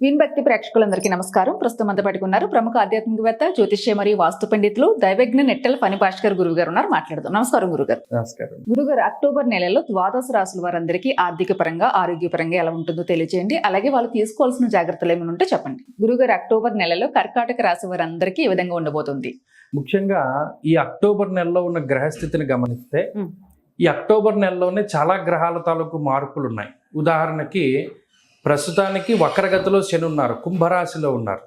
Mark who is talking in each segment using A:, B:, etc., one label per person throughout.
A: Win భక్తి ప్రేక్షకులందరికీ నమస్కారం. ప్రస్తుతం అంతా పట్టుకున్నారు ప్రముఖ ఆధ్యాత్మికవేత్త జ్యోతిష్య మరియు వాస్తు పండితులు దైవజ్ఞ నెట్టెల ఫణి భాస్కర్ గురువు గారు ఉన్నారు. మాట్లాడదాం. నమస్కారం గురుగారు.
B: నమస్కారం.
A: గురుగారు అక్టోబర్ నెలలో ద్వాదశ రాసుల వారందరికీ ఆర్థిక పరంగా ఆరోగ్యపరంగా ఎలా ఉంటుందో తెలియజేయండి అలాగే వాళ్ళు తీసుకోవాల్సిన జాగ్రత్తలు ఏమైనా ఉంటే చెప్పండి. గురుగారు అక్టోబర్ నెలలో కర్కాటక రాశి వారందరికీ ఈ విధంగా ఉండబోతుంది?
B: ముఖ్యంగా ఈ అక్టోబర్ నెలలో ఉన్న గ్రహస్థితిని గమనిస్తే. ఈ అక్టోబర్ నెలలోనే చాలా గ్రహాల తాలూకు మార్పులు ఉన్నాయి ఉదాహరణకి ప్రస్తుతానికి వక్రగతిలో శని ఉన్నారు కుంభరాశిలో ఉన్నారు.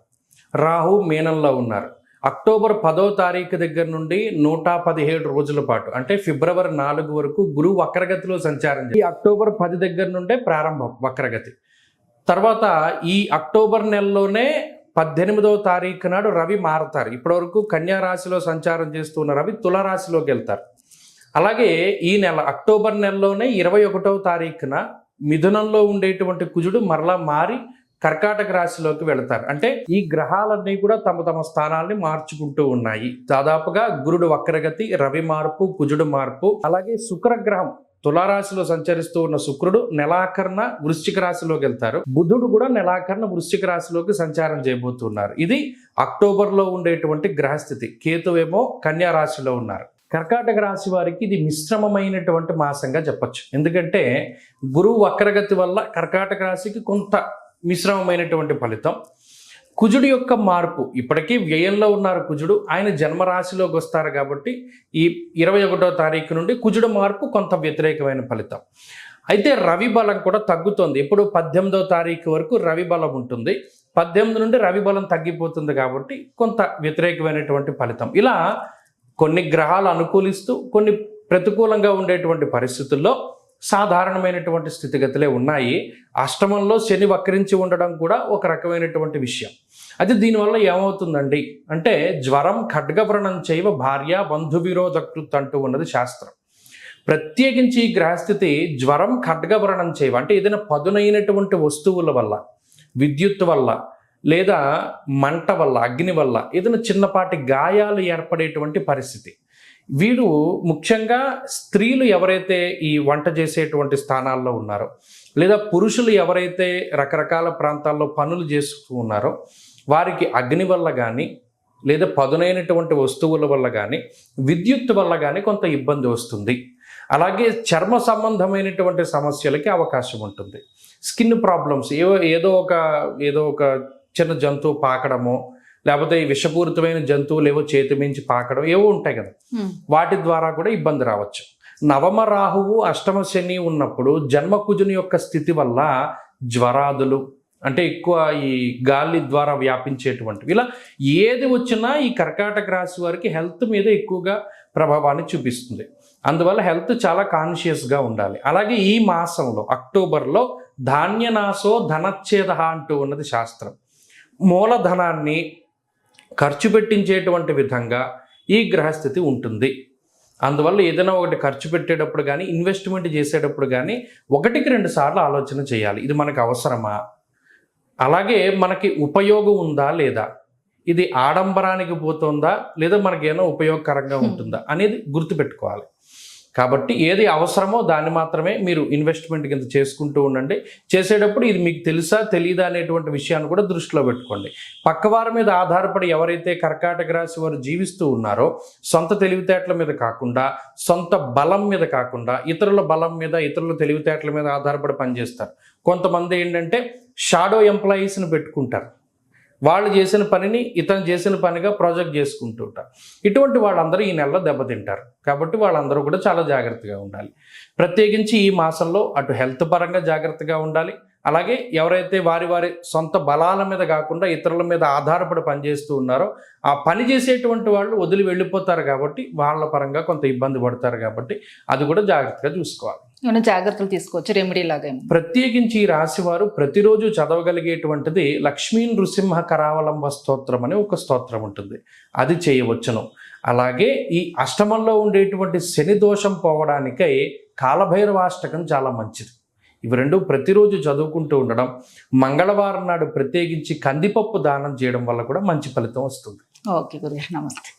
B: రాహు మీనంలో ఉన్నారు. అక్టోబర్ పదో తారీఖు దగ్గర నుండి నూట పదిహేడు రోజుల పాటు అంటే ఫిబ్రవరి నాలుగు వరకు గురువు వక్రగతిలో సంచారం ఈ అక్టోబర్ పది దగ్గర నుండే ప్రారంభం వక్రగతి. తర్వాత ఈ అక్టోబర్ నెలలోనే పద్దెనిమిదవ తారీఖు నాడు రవి మారతారు. ఇప్పటివరకు కన్యా రాశిలో సంచారం చేస్తున్న రవి తులరాశిలోకి వెళ్తారు. అలాగే ఈ నెల అక్టోబర్ నెలలోనే ఇరవై ఒకటవ తారీఖున మిథునంలో ఉండేటువంటి కుజుడు మరలా మారి కర్కాటక రాశిలోకి వెళతారు. అంటే ఈ గ్రహాలన్నీ కూడా తమ తమ స్థానాల్ని మార్చుకుంటూ ఉన్నాయి. దాదాపుగా గురుడు వక్రగతి రవి మార్పు కుజుడు మార్పు అలాగే శుక్రగ్రహం తులారాశిలో సంచరిస్తూ ఉన్న శుక్రుడు నెలాఖరణ వృశ్చిక రాశిలోకి వెళ్తారు. బుధుడు కూడా నెలాఖరణ వృశ్చిక రాశిలోకి సంచారం చేయబోతున్నారు. ఇది అక్టోబర్లో ఉండేటువంటి గ్రహస్థితి. కేతువేమో కన్యా రాశిలో ఉన్నారు. కర్కాటక రాశి వారికి ఇది మిశ్రమమైనటువంటి మాసంగా చెప్పొచ్చు. ఎందుకంటే గురువు వక్రగతి వల్ల కర్కాటక రాశికి కొంత మిశ్రమమైనటువంటి ఫలితం. కుజుడు యొక్క మార్పు ఇప్పటికీ వ్యయంలో ఉన్నారు కుజుడు ఆయన జన్మరాశిలోకి వస్తారు కాబట్టి ఈ ఇరవై ఒకటో తారీఖు నుండి కుజుడు మార్పు కొంత వ్యతిరేకమైన ఫలితం. అయితే రవి బలం కూడా తగ్గుతుంది. ఇప్పుడు పద్దెనిమిదో తారీఖు వరకు రవి బలం ఉంటుంది. పద్దెనిమిది నుండి రవి బలం తగ్గిపోతుంది కాబట్టి కొంత వ్యతిరేకమైనటువంటి ఫలితం. ఇలా కొన్ని గ్రహాలు అనుకూలిస్తూ కొన్ని ప్రతికూలంగా ఉండేటువంటి పరిస్థితుల్లో సాధారణమైనటువంటి స్థితిగతులే ఉన్నాయి. అష్టమంలో శని వక్రించి ఉండడం కూడా ఒక రకమైనటువంటి విషయం. అది దీనివల్ల ఏమవుతుందండి? అంటే జ్వరం ఖడ్గవ్రణం చేయవ భార్య బంధు విరోధకృత్ అంటూ ఉన్నది శాస్త్రం. ప్రత్యేకించి ఈ గ్రహస్థితి జ్వరం ఖడ్గవ్రణం చేయవ అంటే ఏదైనా పదునైనటువంటి వస్తువుల వల్ల విద్యుత్ వల్ల లేదా మంట వల్ల అగ్ని వల్ల ఏదైనా చిన్నపాటి గాయాలు ఏర్పడేటువంటి పరిస్థితి. వీరు ముఖ్యంగా స్త్రీలు ఎవరైతే ఈ వంట చేసేటువంటి స్థానాల్లో ఉన్నారో లేదా పురుషులు ఎవరైతే రకరకాల ప్రాంతాల్లో పనులు చేస్తూ ఉన్నారో వారికి అగ్ని వల్ల కానీ లేదా పదునైనటువంటి వస్తువుల వల్ల కానీ విద్యుత్ వల్ల కానీ కొంత ఇబ్బంది వస్తుంది. అలాగే చర్మ సంబంధమైనటువంటి సమస్యలకి అవకాశం ఉంటుంది. స్కిన్ ప్రాబ్లమ్స్ ఏవో ఏదో ఒక ఏదో ఒక చిన్న జంతువు పాకడమో లేకపోతే ఈ విషపూరితమైన జంతువులు ఏవో చేతి మించి పాకడం ఏవో ఉంటాయి కదా. వాటి ద్వారా కూడా ఇబ్బంది రావచ్చు. నవమ రాహువు అష్టమ శని ఉన్నప్పుడు జన్మకుజుని యొక్క స్థితి వల్ల జ్వరాదులు అంటే ఎక్కువ ఈ గాలి ద్వారా వ్యాపించేటువంటివి. ఇలా ఏది వచ్చినా ఈ కర్కాటక రాశి వారికి హెల్త్ మీద ఎక్కువగా ప్రభావాన్ని చూపిస్తుంది. అందువల్ల హెల్త్ చాలా కాన్షియస్గా ఉండాలి. అలాగే ఈ మాసంలో అక్టోబర్లో ధాన్యనాశో ధనచ్ఛేద అంటూ ఉన్నది శాస్త్రం. మూలధనాన్ని ఖర్చు పెట్టించేటువంటి విధంగా ఈ గ్రహస్థితి ఉంటుంది. అందువల్ల ఏదైనా ఒకటి ఖర్చు పెట్టేటప్పుడు కానీ ఇన్వెస్ట్మెంట్ చేసేటప్పుడు కానీ ఒకటికి రెండు సార్లు ఆలోచన చేయాలి. ఇది మనకు అవసరమా? అలాగే మనకి ఉపయోగం ఉందా లేదా? ఇది ఆడంబరానికి పోతుందా? లేదా మనకి ఏమైనా ఉపయోగకరంగా ఉంటుందా? అనేది గుర్తుపెట్టుకోవాలి. కాబట్టి ఏది అవసరమో దాన్ని మాత్రమే మీరు ఇన్వెస్ట్మెంట్ కింద చేసుకుంటూ ఉండండి. చేసేటప్పుడు ఇది మీకు తెలుసా తెలియదా అనేటువంటి విషయాన్ని కూడా దృష్టిలో పెట్టుకోండి. పక్కవారి మీద ఆధారపడి ఎవరైతే కర్కాటక రాశి వారు జీవిస్తూ ఉన్నారో సొంత తెలివితేటల మీద కాకుండా సొంత బలం మీద కాకుండా ఇతరుల బలం మీద ఇతరుల తెలివితేటల మీద ఆధారపడి పనిచేస్తారు. కొంతమంది ఏంటంటే షాడో ఎంప్లాయీస్ని పెట్టుకుంటారు. వాళ్ళు చేసిన పనిని ఇతను చేసిన పనిగా ప్రాజెక్ట్ చేసుకుంటూ ఉంటారు ఇటువంటి వాళ్ళందరూ ఈ నెలలో దెబ్బతింటారు. కాబట్టి వాళ్ళందరూ కూడా చాలా జాగ్రత్తగా ఉండాలి. ప్రత్యేకించి ఈ మాసంలో అటు హెల్త్ పరంగా జాగ్రత్తగా ఉండాలి. అలాగే ఎవరైతే వారి వారి సొంత బలాల మీద కాకుండా ఇతరుల మీద ఆధారపడి పనిచేస్తూ ఉన్నారో ఆ పని చేసేటువంటి వాళ్ళు వదిలి వెళ్ళిపోతారు కాబట్టి వాళ్ళ పరంగా కొంత ఇబ్బంది పడతారు కాబట్టి అది కూడా జాగ్రత్తగా చూసుకోవాలి.
A: ఏమైనా జాగ్రత్తలు తీసుకోవచ్చు రెమెడీ లాగా?
B: ప్రత్యేకించి ఈ రాశివారు ప్రతిరోజు చదవగలిగేటువంటిది లక్ష్మీ నృసింహ కరావలంబ స్తోత్రం అని ఒక స్తోత్రం ఉంటుంది. అది చేయవచ్చును. అలాగే ఈ అష్టమంలో ఉండేటువంటి శని దోషం పోవడానికై కాలభైరవాష్టకం చాలా మంచిది. ఇవి రెండు ప్రతిరోజు చదువుకుంటూ ఉండడం మంగళవారం నాడు ప్రత్యేకించి కందిపప్పు దానం చేయడం వల్ల కూడా మంచి ఫలితం వస్తుంది.
A: ఓకే గురుగారు నమస్తే.